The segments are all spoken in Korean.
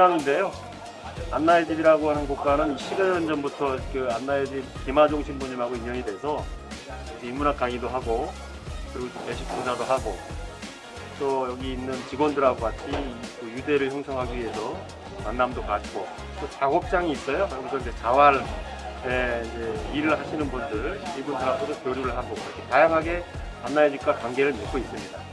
곳은 성남인데요. 안나의 집이라고 하는 곳과는 10여 년 전부터 그 안나의 집 김하종 신부님하고 인연이 돼서 인문학 강의도 하고 그리고 또 배식 봉사도 하고 또 여기 있는 직원들하고 같이 그 유대를 형성하기 위해서 만남도 가지고 또 작업장이 있어요. 그래서 이제 자활 에 이제 일을 하시는 분들 이분들하고도 교류를 하고 이렇게 다양하게 안나의 집과 관계를 맺고 있습니다.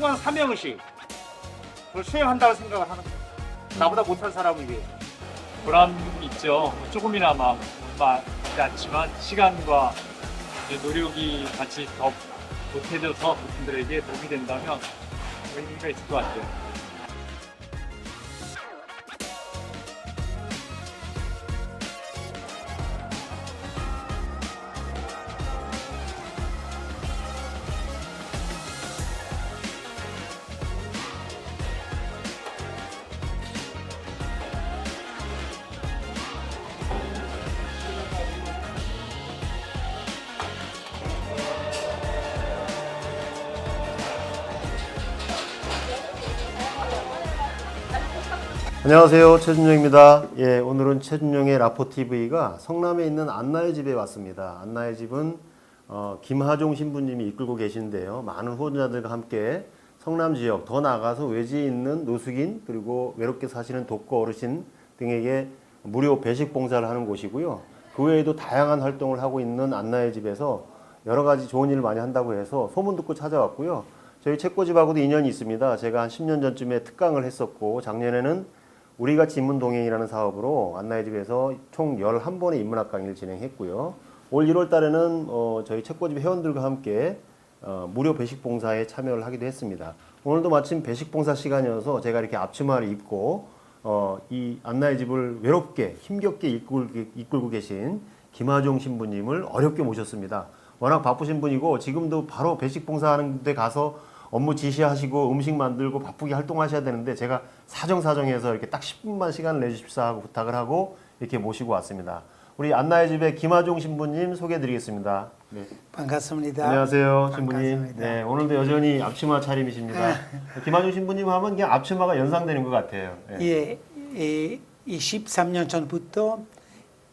그 순간 사명의식 그걸 수행한다고 생각을 하는 거예요. 나보다 못한 사람을 위해. 보람 있죠. 조금이나마 않지만 시간과 노력이 같이 더 보태져서 그분들에게 도움이 된다면 의미가 있을 것 같아요. 안녕하세요. 최준용입니다. 예, 오늘은 최준용의 라포 TV가 성남에 있는 안나의 집에 왔습니다. 안나의 집은 어, 김하종 신부님이 이끌고 계신데요. 많은 후원자들과 함께 성남 지역 더 나아가서 외지에 있는 노숙인 그리고 외롭게 사시는 독거 어르신 등에게 무료 배식 봉사를 하는 곳이고요. 그 외에도 다양한 활동을 하고 있는 안나의 집에서 여러 가지 좋은 일을 많이 한다고 해서 소문 듣고 찾아왔고요. 저희 책꽂이하고도 인연이 있습니다. 제가 한 10년 전쯤에 특강을 했었고 작년에는 우리 같이 인문 동행이라는 사업으로 안나의 집에서 총 11번의 인문학 강의를 진행했고요. 올 1월 달에는 어, 저희 책꽂이 회원들과 함께 어, 무료 배식 봉사에 참여를 하기도 했습니다. 오늘도 마침 배식 봉사 시간이어서 제가 이렇게 앞치마를 입고 어, 이 안나의 집을 외롭게 힘겹게 이끌고 계신 김하종 신부님을 어렵게 모셨습니다. 워낙 바쁘신 분이고 지금도 바로 배식 봉사하는 데 가서 업무 지시하시고 음식 만들고 바쁘게 활동하셔야 되는데 제가 사정사정해서 이렇게 딱 10분만 시간을 내주십사 하고 부탁을 하고 이렇게 모시고 왔습니다. 우리 안나의 집의 김하종 신부님 소개해드리겠습니다. 네. 반갑습니다. 안녕하세요, 신부님. 반갑습니다. 네, 오늘도 여전히 앞치마 차림이십니다. 김하종 신부님 하면 그냥 앞치마가 연상되는 것 같아요. 네. 예, 예, 23년 전부터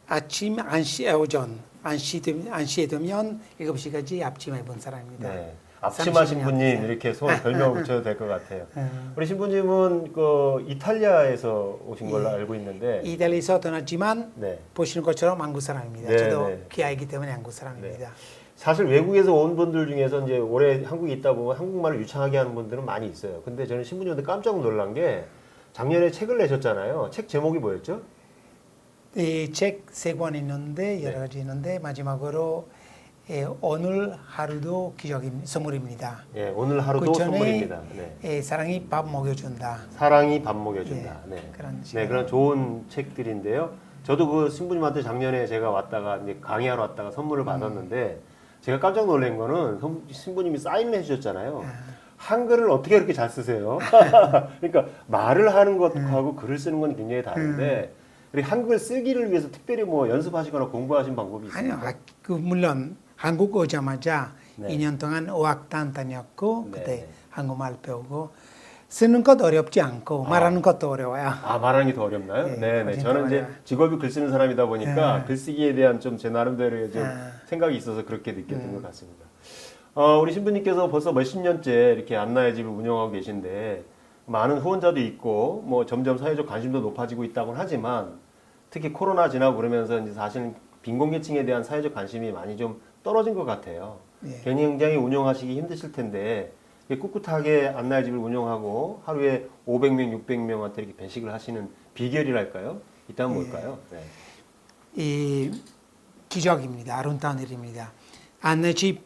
아침 1시 오전 1시 되면 1시에 되면 7시까지 앞치마 입은 사람입니다. 네. 앞치마 30년. 신부님 이렇게 소원 별명 붙여도 될 것 같아요. 음. 우리 신부님은 그 이탈리아에서 오신 걸로 예. 알고 있는데, 이탈리아에서 떠났지만 네. 보시는 것처럼 한국 사람입니다. 네, 저도 네. 귀하이기 때문에 한국 사람입니다. 사실 외국에서 온 분들 중에서 이제 올해 한국에 있다 보면 한국말을 유창하게 하는 분들은 많이 있어요. 근데 저는 신부님한테 깜짝 놀란 게 작년에 책을 내셨잖아요. 책 제목이 뭐였죠? 이 책 세 권 있는데 여러 네. 가지 있는데 마지막으로 예, 오늘 하루도 기적임 선물입니다. 예, 오늘 하루도 그 선물입니다. 네. 예, 사랑이 밥 먹여준다. 사랑이 밥 먹여준다. 예, 네. 그런 네. 그런 좋은 책들인데요. 저도 그 신부님한테 작년에 제가 왔다가 이제 강의하러 왔다가 선물을 음. 받았는데 제가 깜짝 놀란 거는 선- 신부님이 사인을 해주셨잖아요. 아. 한글을 어떻게 그렇게 잘 쓰세요? 그러니까 말을 하는 것하고 음. 글을 쓰는 건 굉장히 다른데 우리 한글 쓰기를 위해서 특별히 뭐 연습하시거나 공부하신 방법이 아니요, 있습니까? 아, 그 물론 한국 오자마자 네. 2년 동안 어학단 다녔고 네, 그때 네. 한국말 배우고 쓰는 것 어렵지 않고 아. 말하는 것도 어려워요. 아 말하는 게 더 어렵나요? 네, 네, 네. 저는 더 이제. 직업이 글 쓰는 사람이다 보니까 네. 글쓰기에 대한 좀 제 나름대로의 좀 네. 생각이 있어서 그렇게 느꼈던 음. 것 같습니다. 어, 우리 신부님께서 벌써 몇십 년째 이렇게 안나의 집을 운영하고 계신데 많은 후원자도 있고 뭐 점점 사회적 관심도 높아지고 있다고는 하지만 특히 코로나 지나고 그러면서 이제 사실은 빈곤계층에 대한 사회적 관심이 많이 좀 떨어진 것 같아요. 예. 굉장히 운영하시기 힘드실 텐데 꿋꿋하게 안나의 집을 운영하고 하루에 500명, 600명한테 이렇게 배식을 하시는 비결이랄까요? 있다면 뭘까요? 네. 이 기적입니다. 아름다운 일입니다. 안내집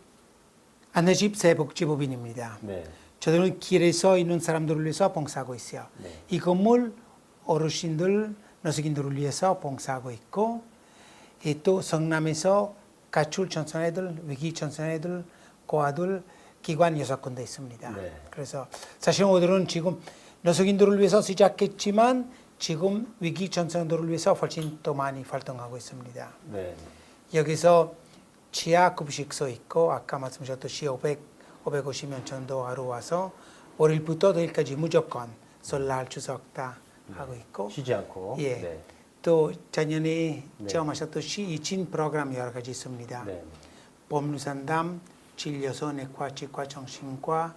안내집 새복지법인입니다. 네. 저들은 길에서 있는 사람들을 위해서 봉사하고 있어요. 네. 이 건물 어르신들, 노숙인들을 위해서 봉사하고 있고 이또 성남에서 가출 청소년애들, 위기 청소년애들, 고아들 기관 여섯 군데 있습니다. 네. 그래서 사실 오늘은 지금 노숙인들을 위해서 시작했지만 지금 위기 청소년들을 위해서 훨씬 더 많이 활동하고 있습니다. 네. 여기서 지하 급식소 있고 아까 말씀하셨듯이 500, 550명 정도 하루 와서 월요일부터 토요일까지 무조건 설날 추석 다 하고 있고 쉬지 않고. 예. 네. 또 작년에 네. 처음 하셨듯이 이친 프로그램 여러 가지 있습니다. 네. 법률상담, 진료소, 내과, 치과, 정신과,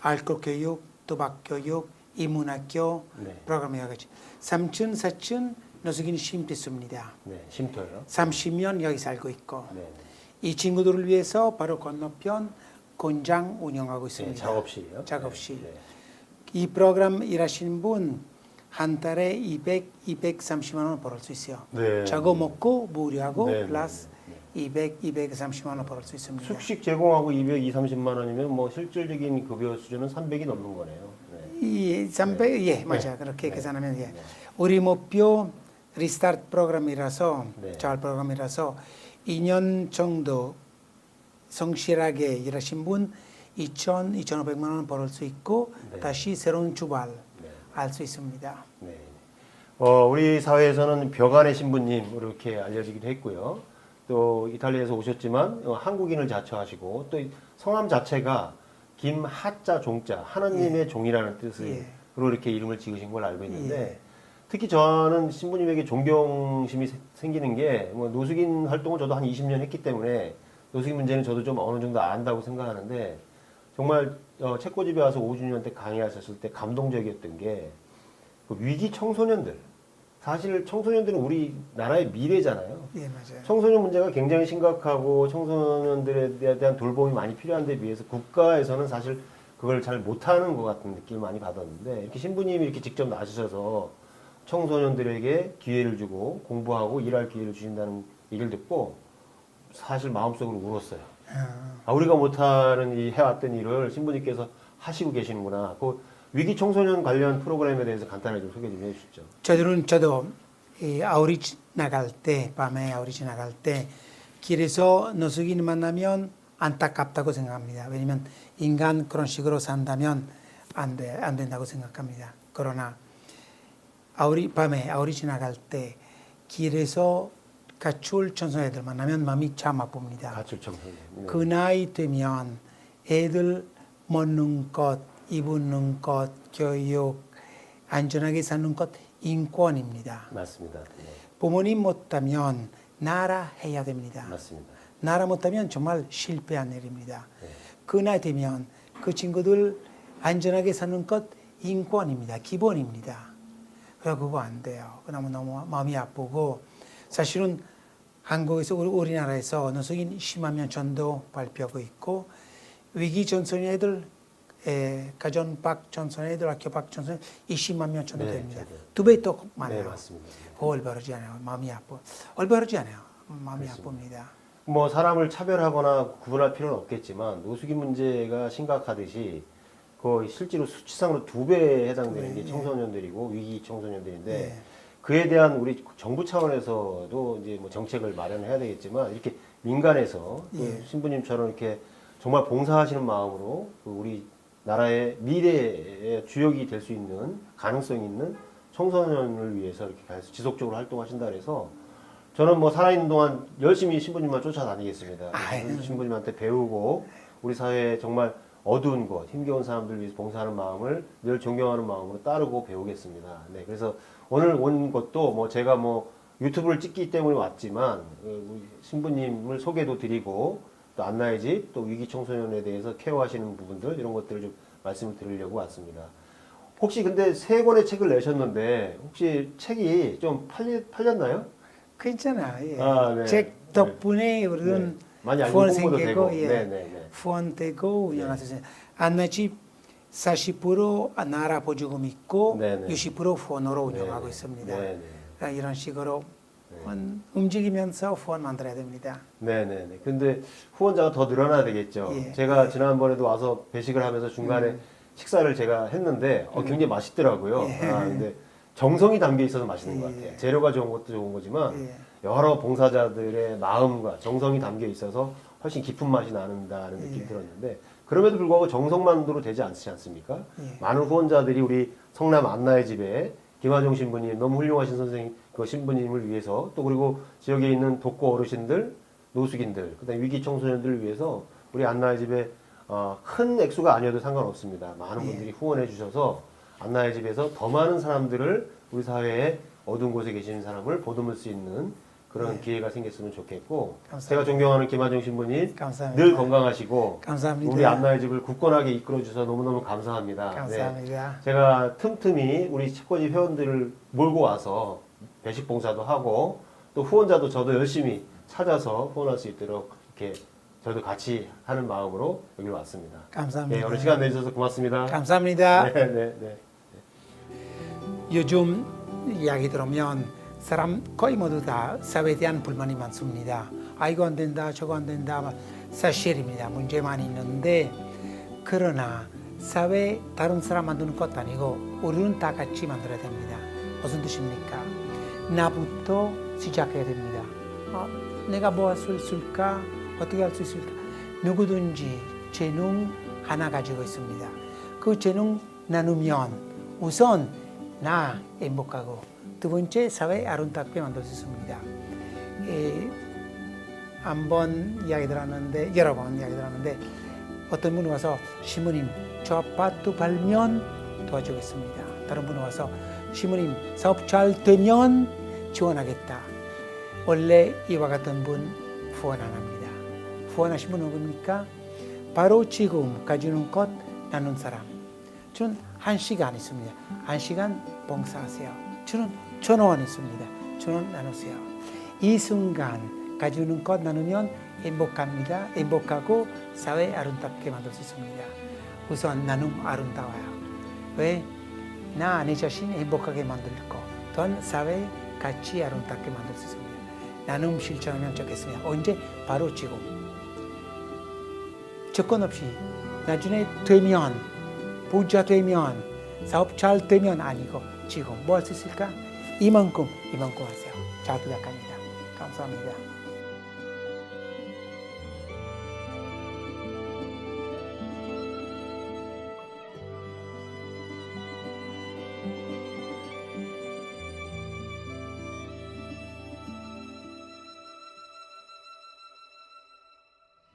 알코올 교육, 도박 교육, 이문학교 네. 프로그램 여러 가지. 3층, 4층 노숙인 심있습니다 네. 쉼터요. 30년 여기 살고 있고 네. 이 친구들을 위해서 바로 건너편 공장 운영하고 네. 있습니다. 작업실이요. 작업실. 네. 이 프로그램 일하시는 분 한 달에 200, 230만 원 벌을 수 있어요. 네. 저거 먹고 무료하고 네, 네, 플러스 네, 200, 230만 원 벌을 수 있습니다. 숙식 제공하고 200, 2, 30만 원이면 뭐 실질적인 급여 수준은 300이 넘는 거네요. 네. 이 300, 예, 맞아. 그렇게 네. 계산하면 예. 네. 우리 목표 리스타트 프로그램이라서 네. 잘 프로그램이라서 2년 정도 성실하게 일하신 분 2천, 2,500만 원 벌을 수 있고 네. 다시 새로운 주발 네. 할수 있습니다. 네. 어, 우리 사회에서는 벽안의 신부님 이렇게 알려지기도 했고요. 또 이탈리아에서 오셨지만 어, 한국인을 자처하시고 또이 성함 자체가 김하자 종자 하나님의 종이라는 뜻으로 예. 이렇게 이름을 지으신 걸 알고 있는데 예. 특히 저는 신부님에게 존경심이 세- 생기는 게 뭐 노숙인 활동을 저도 한 20년 했기 때문에 노숙인 문제는 저도 좀 어느 정도 안다고 생각하는데 정말 어, 책고집에 와서 5주년 때 강의하셨을 때 감동적이었던 게 그 위기 청소년들 사실 청소년들은 우리 나라의 미래잖아요. 예, 맞아요. 청소년 문제가 굉장히 심각하고 청소년들에 대한 돌봄이 많이 필요한 데 비해서 국가에서는 사실 그걸 잘 못하는 것 같은 느낌을 많이 받았는데 이렇게 신부님이 이렇게 직접 나서셔서 청소년들에게 기회를 주고 공부하고 일할 기회를 주신다는 얘기를 듣고 사실 마음속으로 울었어요. 아, 우리가 못하는 이 해왔던 일을 신부님께서 하시고 계시는구나. 그 위기 청소년 관련 프로그램에 대해서 간단하게 좀 소개 좀 해주시죠. 저들은 저도 이 아우리지 나갈 때 밤에 아우리지 나갈 때 길에서 노숙인 만나면 안타깝다고 생각합니다. 왜냐하면 인간 그런 식으로 산다면 안 돼, 안 된다고 생각합니다. 그러나 아우리 밤에 아우리 지 나갈 때 길에서 가출 청소년들 만나면 마음이 참 아픕니다. 가출 청소년. 네. 그 나이 되면 애들 먹는 것, 입는 것, 교육, 안전하게 사는 것 인권입니다. 맞습니다. 네. 부모님 못하면 나라 해야 됩니다. 맞습니다. 나라 못하면 정말 실패한 일입니다. 네. 그 나이 되면 그 친구들 안전하게 사는 것 인권입니다. 기본입니다. 그래서 그거 안 돼요. 그나마 너무 마음이 아프고 사실은 한국에서 우리 우리나라에서 10만 명 정도 발표하고 있고 위기 전선애들 에, 가정 밖 전선애들 학교 밖 전선 20만 명 정도 네, 됩니다. 저도. 두배더 네, 많아요. 맞습니다. 그거 얼버러지 않아요. 마음이 아프. 얼버러지 않아요. 마음이 그렇습니다. 아픕니다. 뭐 사람을 차별하거나 구분할 필요는 없겠지만 노숙인 문제가 심각하듯이 그 실제로 수치상으로 두배 해당되는 두 배, 게 예. 청소년들이고 위기 청소년들인데 예. 그에 대한 우리 정부 차원에서도 이제 뭐 정책을 마련해야 되겠지만 이렇게 민간에서 또 예. 신부님처럼 이렇게 정말 봉사하시는 마음으로 그 우리 나라의 미래의 주역이 될 수 있는 가능성 있는 청소년을 위해서 이렇게 계속 지속적으로 활동하신다 그래서 저는 뭐 살아있는 동안 열심히 신부님만 쫓아다니겠습니다. 아유. 신부님한테 배우고 우리 사회에 정말 어두운 곳, 힘겨운 사람들을 위해서 봉사하는 마음을 늘 존경하는 마음으로 따르고 배우겠습니다. 네, 그래서 오늘 온 것도 뭐 제가 뭐 유튜브를 찍기 때문에 왔지만 어, 우리 신부님을 소개도 드리고 또 안나의 집, 또 위기 청소년에 대해서 케어하시는 부분들 이런 것들을 좀 말씀을 드리려고 왔습니다. 혹시 근데 세 권의 책을 내셨는데 혹시 책이 좀 팔리, 팔렸나요? 괜찮아. 예. 아, 네. 책 덕분에 우리는 네. 많이 알고 후원 홍보도 생기고 되고. 예. 네, 네, 네. 후원되고 운영하세요. 안나집 40% 나라 보조금 있고 네, 네. 60% 후원으로 운영하고 네, 있습니다. 네, 네. 그러니까 이런 식으로 음, 움직이면서 후원 만들어야 됩니다. 네네네. 근데 후원자가 더 늘어나야 되겠죠. 예. 제가 지난번에도 와서 배식을 하면서 중간에 식사를 제가 했는데 어, 굉장히 맛있더라고요. 예. 아, 근데 정성이 담겨 있어서 맛있는 것 예. 같아요. 재료가 좋은 것도 좋은 거지만 예. 여러 봉사자들의 마음과 정성이 담겨 있어서 훨씬 깊은 맛이 나는다는 느낌이 예. 들었는데 그럼에도 불구하고 정성만으로 되지 않지 않습니까? 예. 많은 후원자들이 우리 성남 안나의 집에 김하종 신부님 너무 훌륭하신 선생님 그 신부님을 위해서 또 그리고 지역에 있는 독거 어르신들 노숙인들 그다음 위기 청소년들을 위해서 우리 안나의 집에 어, 큰 액수가 아니어도 상관없습니다. 많은 예. 분들이 후원해 주셔서 안나의 집에서 더 많은 사람들을 우리 사회에 어두운 곳에 계시는 사람을 보듬을 수 있는 그런 예. 기회가 생겼으면 좋겠고 감사합니다. 제가 존경하는 김하정 신부님 감사합니다. 늘 건강하시고 감사합니다. 우리 안나의 집을 굳건하게 이끌어 주셔서 너무너무 감사합니다. 네. 감사합니다. 제가 틈틈이 우리 채권집 회원들을 몰고 와서 배식 봉사도 하고 또 후원자도 저도 열심히 찾아서 후원할 수 있도록 이렇게 저도 같이 하는 마음으로 여기 왔습니다. 감사합니다. 네, 오늘 시간 내주셔서 고맙습니다. 감사합니다. 네, 네, 네. 요즘 이야기 들으면 사람 거의 모두 다 사회에 대한 불만이 많습니다. 아 이거 안 된다 저거 안 된다 사실입니다. 문제 많이 있는데 그러나 사회 다른 사람 만드는 것도 아니고 우리는 다 같이 만들어야 됩니다. 무슨 뜻입니까? 나부터 시작해야 됩니다. 아, 내가 뭐 할 수 있을까? 어떻게 할 수 있을까? 누구든지 재능 하나 가지고 있습니다. 그 재능 나누면 우선 나 행복하고 두 번째 사회 아름답게 만들 수 있습니다. 에, 한번 이야기 들었는데 여러 번 이야기 들었는데 어떤 분이 와서 시모님 저 아파트 팔면 도와주겠습니다. 다른 분이 와서 시모님 사업 잘 되면 지원하겠다. 원래 이와 같은 분 후원 안 합니다. 후원하신 분은 누굽니까? 바로 지금 가지는 것 나눈 사람. 저는 한 시간 있습니다. 한 시간 봉사하세요. 저는 천원 있습니다. 천원 나누세요. 이 순간 가지는 것 나누면 행복합니다. 행복하고 사회 아름답게 만들 수 있습니다. 우선 나눔 아름다워요. 왜? 나 내 자신 행복하게 만들 거, 또한 사회 같이 아름답게 만들 수 있습니다. 나눔 실천하면 좋겠습니다. 언제? 바로 지금. 조건 없이 나중에 되면 부자 되면 사업 잘 되면 아니고 지금 뭐 할 수 있을까? 이만큼 이만큼 하세요. 잘 부탁합니다. 감사합니다.